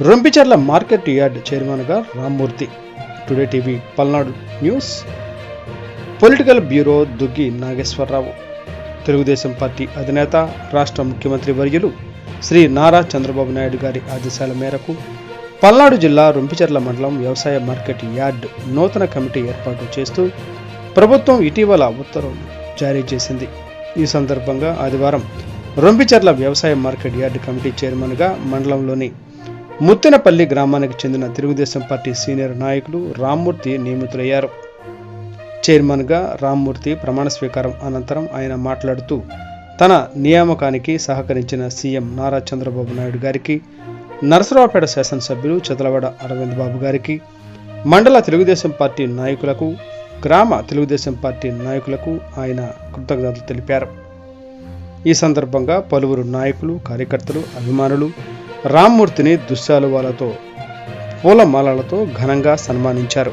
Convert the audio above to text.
Rompicherla market yard చైర్మన్గా Rammurthy. Today TV Palnadu news. Political bureau Duggi Nageswara Rao. Telugu Desam party అధినేత రాష్ట్ర ముఖ్యమంత్రి వర్యులు శ్రీ నారా చంద్రబాబు నాయుడు గారి ఆదేశాల మేరకు పల్నాడు జిల్లా రొంపిచెర్ల మండలం వ్యవసాయ మార్కెట్ యార్డ్ నూతన కమిటీ ఏర్పాటు చేస్తూ ప్రభుత్వం ఇటీవల ఉత్తర్వులు జారీ చేసింది. ఈ సందర్భంగా ఆదివారం రొంపిచెర్ల వ్యవసాయ మార్కెట్ యార్డ్ కమిటీ చైర్మన్గా మండలంలోని ముత్తినపల్లి గ్రామానికి చెందిన తెలుగుదేశం పార్టీ సీనియర్ నాయకులు రామ్మూర్తి నియమితులయ్యారు. చైర్మన్గా రామ్మూర్తి ప్రమాణ స్వీకారం అనంతరం ఆయన మాట్లాడుతూ తన నియామకానికి సహకరించిన సీఎం నారా చంద్రబాబు నాయుడు గారికి నరసరావుపేట శాసనసభ్యులు చదలవాడ అరవింద్ బాబు గారికి మండల తెలుగుదేశం పార్టీ నాయకులకు గ్రామ తెలుగుదేశం పార్టీ నాయకులకు ఆయన కృతజ్ఞతలు తెలిపారు. ఈ సందర్భంగా పలువురు నాయకులు కార్యకర్తలు అభిమానులు రామ్మూర్తిని దుశ్శాలువాలతో పూలమాలలతో ఘనంగా సన్మానించారు.